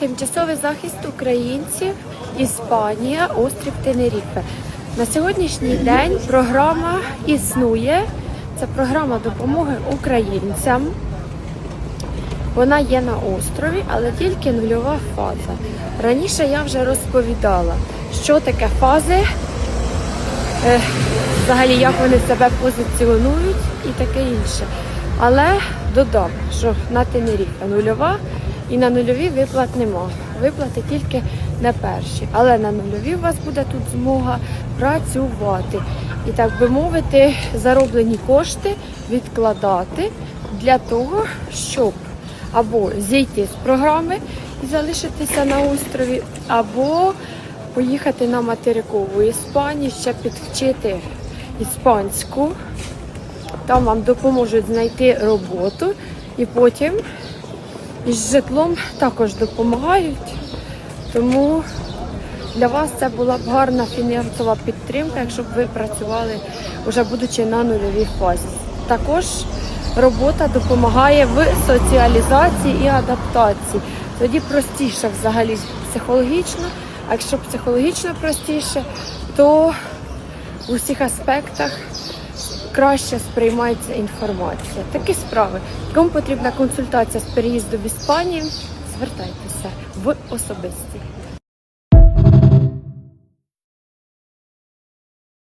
Тимчасовий захист українців, Іспанія, острів Тенеріфе. На сьогоднішній день програма існує. Це програма допомоги українцям. Вона є на острові, але тільки нульова фаза. Раніше я вже розповідала, що таке фази, е, взагалі як вони себе позиціонують і таке інше. Але додам, що на Тенеріфе нульова і на нульові виплат нема. Виплати тільки на перші. Але на нульові у вас буде тут змога працювати. І так би мовити, зароблені кошти відкладати для того, щоб або зійти з програми і залишитися на острові, або поїхати на материкову Іспанію, ще підвчити іспанську. Там вам допоможуть знайти роботу і потім із житлом також допомагають. Тому для вас це була б гарна фінансова підтримка, якщо б ви працювали вже будучи на нульовій фазі. Також робота допомагає в соціалізації і адаптації. Тоді простіше взагалі психологічно, а якщо психологічно простіше, то у всіх аспектах краще сприймається інформація. Такі справи. Кому потрібна консультація з переїзду в Іспанію, звертайтеся в особисті.